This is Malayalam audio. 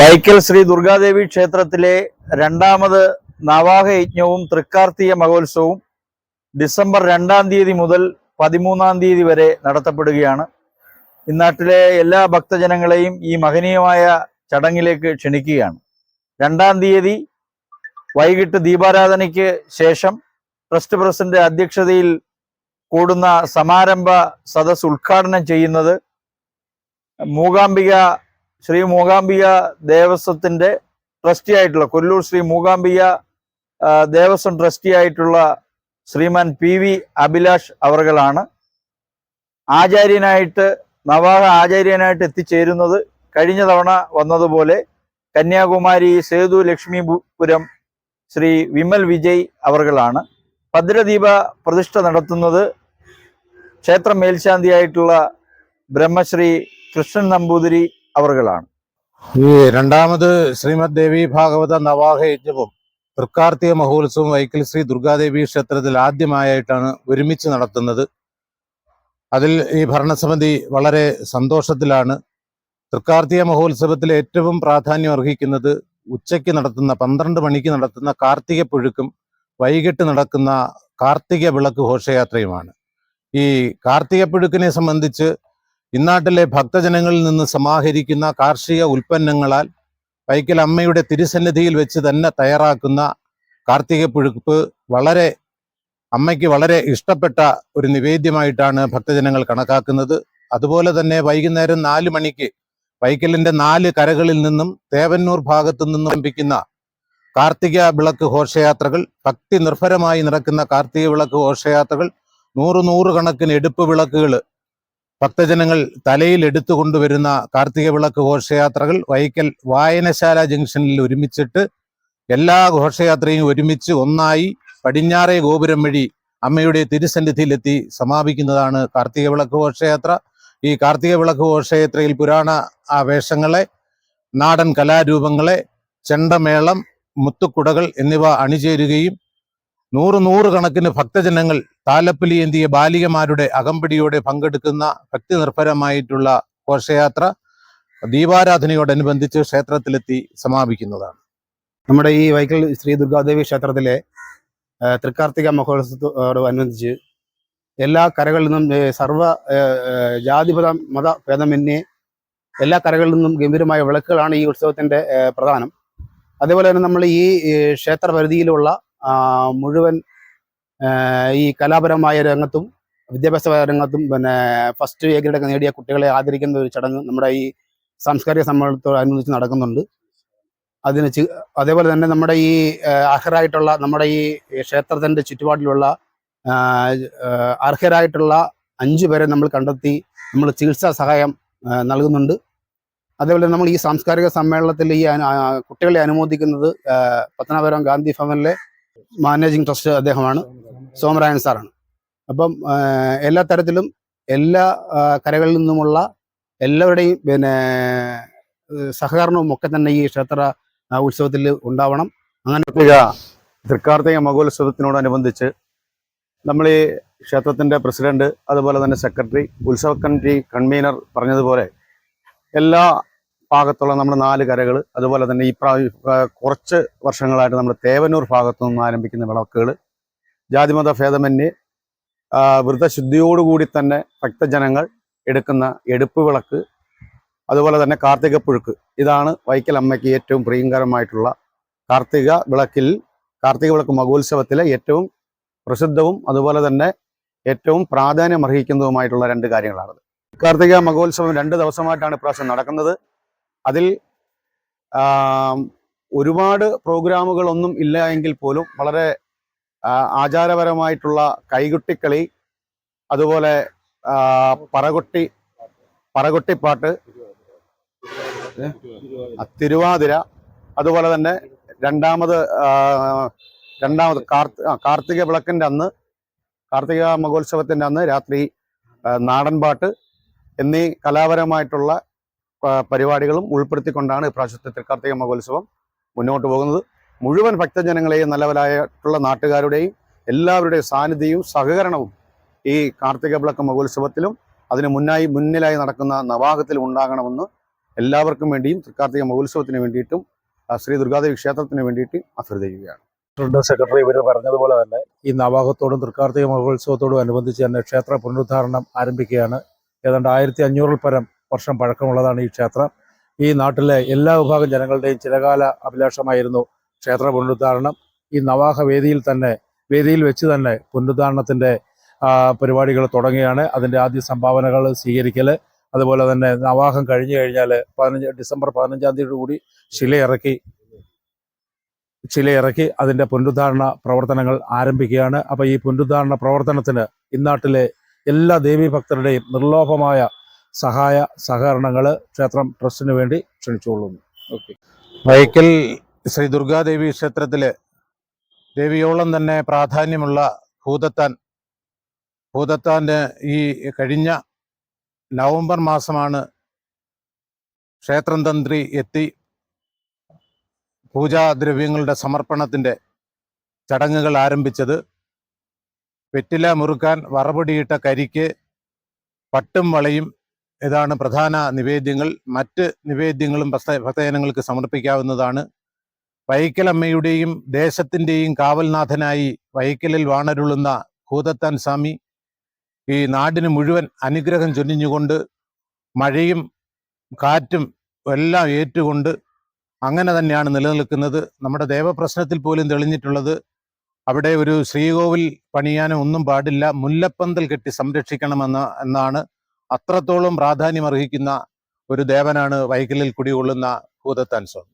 വൈക്കൽ ശ്രീ ദുർഗാദേവി ക്ഷേത്രത്തിലെ രണ്ടാമത് നവാഹ യജ്ഞവും തൃക്കാർത്തിക മഹോത്സവവും ഡിസംബർ രണ്ടാം തീയതി മുതൽ പതിമൂന്നാം തീയതി വരെ നടത്തപ്പെടുകയാണ്. ഇന്നാട്ടിലെ എല്ലാ ഭക്തജനങ്ങളെയും ഈ മഹനീയമായ ചടങ്ങിലേക്ക് ക്ഷണിക്കുകയാണ്. രണ്ടാം തീയതി വൈകിട്ട് ദീപാരാധനയ്ക്ക് ശേഷം ട്രസ്റ്റ് പ്രസിഡന്റ് അധ്യക്ഷതയിൽ കൂടുന്ന സമാരംഭ സദസ് ഉദ്ഘാടനം ചെയ്യുന്നത് മൂകാംബിക ശ്രീ മൂകാംബിക ദേവസ്വത്തിന്റെ ട്രസ്റ്റി ആയിട്ടുള്ള കൊല്ലൂർ ശ്രീ മൂകാംബിക ദേവസ്വം ട്രസ്റ്റി ആയിട്ടുള്ള ശ്രീമാൻ പി വി അഭിലാഷ് അവർകളാണ് ആചാര്യനായിട്ട് നവാഹ ആചാര്യനായിട്ട് എത്തിച്ചേരുന്നത് കഴിഞ്ഞ തവണ വന്നതുപോലെ കന്യാകുമാരി സേതു ലക്ഷ്മിപുരം ശ്രീ വിമൽ വിജയ് അവർകളാണ്. ഭദ്രദീപ പ്രതിഷ്ഠ നടത്തുന്നത് ക്ഷേത്ര മേൽശാന്തിയായിട്ടുള്ള ബ്രഹ്മശ്രീ കൃഷ്ണൻ നമ്പൂതിരി അവർകളാണ്. ഈ രണ്ടാമത് ശ്രീമദ് ദേവി ഭാഗവത നവാഹ യജ്ഞവും തൃക്കാർത്തിക മഹോത്സവം വൈക്കൽ ശ്രീ ദുർഗാദേവി ക്ഷേത്രത്തിൽ ആദ്യമായിട്ടാണ് ഒരുമിച്ച് നടത്തുന്നത്. അതിൽ ഈ ഭരണസമിതി വളരെ സന്തോഷത്തിലാണ്. തൃക്കാർത്തിക മഹോത്സവത്തിൽ ഏറ്റവും പ്രാധാന്യം അർഹിക്കുന്നത് ഉച്ചയ്ക്ക് നടത്തുന്ന പന്ത്രണ്ട് മണിക്ക് നടത്തുന്ന കാർത്തിക പുഴുക്കും വൈകിട്ട് നടക്കുന്ന കാർത്തിക വിളക്ക് ഘോഷയാത്രയുമാണ്. ഈ കാർത്തിക പുഴുക്കിനെ സംബന്ധിച്ച് ഇന്നാട്ടിലെ ഭക്തജനങ്ങളിൽ നിന്ന് സമാഹരിക്കുന്ന കാർഷിക ഉൽപ്പന്നങ്ങളാൽ പൈക്കൽ അമ്മയുടെ തിരുസന്നിധിയിൽ വെച്ച് തന്നെ തയ്യാറാക്കുന്ന കാർത്തിക പുഴുപ്പ് വളരെ അമ്മയ്ക്ക് വളരെ ഇഷ്ടപ്പെട്ട ഒരു നിവേദ്യമായിട്ടാണ് ഭക്തജനങ്ങൾ കണക്കാക്കുന്നത്. അതുപോലെ തന്നെ വൈകുന്നേരം നാല് മണിക്ക് വൈക്കലിന്റെ നാല് കരകളിൽ നിന്നും തേവന്നൂർ ഭാഗത്തു നിന്നും ആരംഭിക്കുന്ന കാർത്തിക വിളക്ക് ഘോഷയാത്രകൾ ഭക്തി നിർഭരമായി നടക്കുന്ന കാർത്തിക വിളക്ക് ഘോഷയാത്രകൾ നൂറ് നൂറ് കണക്കിന് എടുപ്പ് വിളക്കുകൾ ഭക്തജനങ്ങൾ തലയിൽ എടുത്തുകൊണ്ടുവരുന്ന കാർത്തിക വിളക്ക് ഘോഷയാത്രകൾ വൈക്കൽ വായനശാല ജംഗ്ഷനിൽ ഒരുമിച്ചിട്ട് എല്ലാ ഘോഷയാത്രയും ഒരുമിച്ച് ഒന്നായി പടിഞ്ഞാറേ ഗോപുരം വഴി അമ്മയുടെ തിരുസന്നിധിയിലെത്തി സമാപിക്കുന്നതാണ് കാർത്തിക വിളക്ക് ഘോഷയാത്ര. ഈ കാർത്തിക വിളക്ക് ഘോഷയാത്രയിൽ പുരാണ വേഷങ്ങളെ നാടൻ കലാരൂപങ്ങളെ ചെണ്ടമേളം മുത്തുക്കുടകൾ എന്നിവ അണിചേരുകയും നൂറ് നൂറ് കണക്കിന് ഭക്തജനങ്ങൾ താലപ്പൊലി എന്തിയ ബാലികമാരുടെ അകമ്പടിയോടെ പങ്കെടുക്കുന്ന ഭക്തി നിർഭരമായിട്ടുള്ള ഘോഷയാത്ര ദീപാരാധനയോടനുബന്ധിച്ച് ക്ഷേത്രത്തിലെത്തി സമാപിക്കുന്നതാണ്. നമ്മുടെ ഈ വൈക്കൽ ശ്രീ ദുർഗാദേവി ക്ഷേത്രത്തിലെ തൃക്കാർത്തിക മഹോത്സവത്തോടനുബന്ധിച്ച് എല്ലാ കരകളിൽ നിന്നും സർവ ജാതിപത മത ഭേദമന്യേ എല്ലാ കരകളിൽ നിന്നും ഗംഭീരമായ വിളക്കുകളാണ് ഈ ഉത്സവത്തിന്റെ പ്രധാനം. അതേപോലെ തന്നെ നമ്മൾ ഈ ക്ഷേത്ര പരിധിയിലുള്ള മുഴുവൻ ഈ കലാപരമായ രംഗത്തും വിദ്യാഭ്യാസ രംഗത്തും പിന്നെ ഫസ്റ്റ് എ ഗ്രേഡൊക്കെ നേടിയ കുട്ടികളെ ആദരിക്കുന്ന ഒരു ചടങ്ങ് നമ്മുടെ ഈ സാംസ്കാരിക സമ്മേളനത്തോടനുബന്ധിച്ച് നടക്കുന്നുണ്ട്. അതിന് അതേപോലെ തന്നെ നമ്മുടെ ഈ അർഹരായിട്ടുള്ള നമ്മുടെ ഈ ക്ഷേത്രത്തിന്റെ ചുറ്റുപാടിലുള്ള അർഹരായിട്ടുള്ള അഞ്ചു പേരെ നമ്മൾ കണ്ടെത്തി നമ്മൾ ചികിത്സാ സഹായം നൽകുന്നുണ്ട്. അതേപോലെ നമ്മൾ ഈ സാംസ്കാരിക സമ്മേളനത്തിൽ ഈ കുട്ടികളെ അനുമോദിക്കുന്നത് പത്തനാപുരം ഗാന്ധി ഭവനിലെ മാനേജിംഗ് ട്രസ്റ്റ് അദ്ദേഹമാണ്. സോമരായൻ സാറാണ്. അപ്പം എല്ലാ തരത്തിലും എല്ലാ കരകളിൽ നിന്നുമുള്ള എല്ലാവരുടെയും പിന്നെ സഹകരണവും ഒക്കെ തന്നെ ഈ ക്ഷേത്ര ഉത്സവത്തിൽ ഉണ്ടാവണം. അങ്ങനെ തൃക്കാർത്തിക മഹോത്സവത്തിനോടനുബന്ധിച്ച് നമ്മൾ ഈ ക്ഷേത്രത്തിന്റെ പ്രസിഡന്റ് അതുപോലെ തന്നെ സെക്രട്ടറി ഉത്സവ കമ്മിറ്റി കൺവീനർ പറഞ്ഞതുപോലെ എല്ലാ ഭാഗത്തുള്ള നമ്മുടെ നാല് കരകൾ അതുപോലെ തന്നെ ഈ പ്രാ കുറച്ച് വർഷങ്ങളായിട്ട് നമ്മൾ തേവന്നൂർ ഭാഗത്തു നിന്ന് ആരംഭിക്കുന്ന വിളക്കുകൾ ജാതിമത ഭേദമന്യേ വ്രതശുദ്ധിയോടുകൂടി തന്നെ ഭക്തജനങ്ങൾ എടുക്കുന്ന എടുപ്പ് വിളക്ക് അതുപോലെ തന്നെ കാർത്തിക പുഴുക്ക്. ഇതാണ് വൈക്കൽ അമ്മയ്ക്ക് ഏറ്റവും പ്രിയങ്കരമായിട്ടുള്ള കാർത്തിക വിളക്കിൽ കാർത്തിക വിളക്ക് മഹോത്സവത്തിലെ ഏറ്റവും പ്രസിദ്ധവും അതുപോലെ തന്നെ ഏറ്റവും പ്രാധാന്യം അർഹിക്കുന്നതുമായിട്ടുള്ള രണ്ട് കാര്യങ്ങളാണത്. കാർത്തിക മഹോത്സവം രണ്ട് ദിവസമായിട്ടാണ് ഇപ്രാവശ്യം നടക്കുന്നത്. അതിൽ ഒരുപാട് പ്രോഗ്രാമുകളൊന്നും ഇല്ല എങ്കിൽ പോലും വളരെ ആചാരപരമായിട്ടുള്ള കൈകൊട്ടിക്കളി അതുപോലെ പറകുട്ടി പറകൊട്ടി പറകൊട്ടിപ്പാട്ട് തിരുവാതിര അതുപോലെ തന്നെ രണ്ടാമത് രണ്ടാമത് കാർത്തിക വിളക്കിന്റെ അന്ന് കാർത്തിക മഹോത്സവത്തിന്റെ അന്ന് രാത്രി നാടൻപാട്ട് എന്നീ കലാപരമായിട്ടുള്ള പരിപാടികളും ഉൾപ്പെടുത്തിക്കൊണ്ടാണ് ഇപ്രാവശ്യത്തെ തൃക്കാർത്തിക മഹോത്സവം മുന്നോട്ട് പോകുന്നത്. മുഴുവൻ ഭക്തജനങ്ങളെയും നല്ലവരായിട്ടുള്ള നാട്ടുകാരുടെയും എല്ലാവരുടെയും സാന്നിധ്യവും സഹകരണവും ഈ കാർത്തിക വിളക്ക് മഹോത്സവത്തിലും അതിന് മുന്നായി മുന്നിലായി നടക്കുന്ന നവാഹത്തിലും ഉണ്ടാകണമെന്ന് എല്ലാവർക്കും വേണ്ടിയും തൃക്കാർത്തിക മഹോത്സവത്തിന് വേണ്ടിയിട്ടും ശ്രീ ദുർഗാദേവി ക്ഷേത്രത്തിന് വേണ്ടിയിട്ടും അഭ്യർത്ഥിക്കുകയാണ്. സെക്രട്ടറി ഇവർ പറഞ്ഞതുപോലെ തന്നെ ഈ നവാഹത്തോടും തൃക്കാർത്തിക മഹോത്സവത്തോടും അനുബന്ധിച്ച് തന്നെ ക്ഷേത്ര പുനരുദ്ധാരണം ആരംഭിക്കുകയാണ്. ഏതാണ്ട് ആയിരത്തി അഞ്ഞൂറിൽ പരം വർഷം പഴക്കമുള്ളതാണ് ഈ ക്ഷേത്രം. ഈ നാട്ടിലെ എല്ലാ വിഭാഗം ജനങ്ങളുടെയും ചിരകാല അഭിലാഷമായിരുന്നു ക്ഷേത്ര പുനരുദ്ധാരണം ഈ നവാഹ വേദിയിൽ തന്നെ വേദിയിൽ വെച്ച് തന്നെ പുനരുദ്ധാരണത്തിന്റെ പരിപാടികൾ തുടങ്ങുകയാണ്. അതിന്റെ ആദ്യ സംഭാവനകൾ സ്വീകരിക്കൽ അതുപോലെ തന്നെ നവാഹം കഴിഞ്ഞു കഴിഞ്ഞാൽ പതിനഞ്ച് ഡിസംബർ പതിനഞ്ചാം തീയതി കൂടി ശിലയിറക്കി ശിലയിറക്കി അതിന്റെ പുനരുദ്ധാരണ പ്രവർത്തനങ്ങൾ ആരംഭിക്കുകയാണ്. അപ്പോൾ ഈ പുനരുദ്ധാരണ പ്രവർത്തനത്തിന് ഇന്നാട്ടിലെ എല്ലാ ദേവീഭക്തരുടെയും നിർലോഭമായ സഹായ സഹകരണങ്ങൾ ക്ഷേത്രം ട്രസ്റ്റിന് വേണ്ടി ക്ഷണിച്ചുകൊള്ളുന്നു. ഓക്കെ വൈക്കൽ ശ്രീ ദുർഗാദേവി ക്ഷേത്രത്തിലെ ദേവിയോളം തന്നെ പ്രാധാന്യമുള്ള ഭൂതത്താൻ ഭൂതത്താന്റെ ഈ കഴിഞ്ഞ നവംബർ മാസമാണ് ക്ഷേത്രം തന്ത്രി എത്തി. പൂജാദ്രവ്യങ്ങളുടെ സമർപ്പണത്തിന്റെ ചടങ്ങുകൾ ആരംഭിച്ചത്. വെറ്റില മുറുക്കാൻ വറപൊടിയിട്ട കരിക്ക് പട്ടും വളയും ഇതാണ് പ്രധാന നിവേദ്യങ്ങൾ. മറ്റ് നിവേദ്യങ്ങളും ഭക്ത ഭക്തജനങ്ങൾക്ക് സമർപ്പിക്കാവുന്നതാണ്. വൈക്കലമ്മയുടെയും ദേശത്തിന്റെയും കാവൽനാഥനായി വൈക്കലിൽ വാണരുളുന്ന ഭൂതത്താൻ സ്വാമി ഈ നാടിന് മുഴുവൻ അനുഗ്രഹം ചൊരിഞ്ഞുകൊണ്ട് മഴയും കാറ്റും എല്ലാം ഏറ്റുകൊണ്ട് അങ്ങനെ തന്നെയാണ് നിലനിൽക്കുന്നത്. നമ്മുടെ ദേവപ്രശ്നത്തിൽ പോലും തെളിഞ്ഞിട്ടുള്ളത് അവിടെ ഒരു ശ്രീകോവിൽ പണിയാനും ഒന്നും പാടില്ല. മുല്ലപ്പന്തൽ കെട്ടി സംരക്ഷിക്കണമെന്ന എന്നാണ് അത്രത്തോളം പ്രാധാന്യം അർഹിക്കുന്ന ഒരു ദേവനാണ് വൈക്കലിൽ കുടികൊള്ളുന്ന ഭൂതത്താൻ സ്വാമി.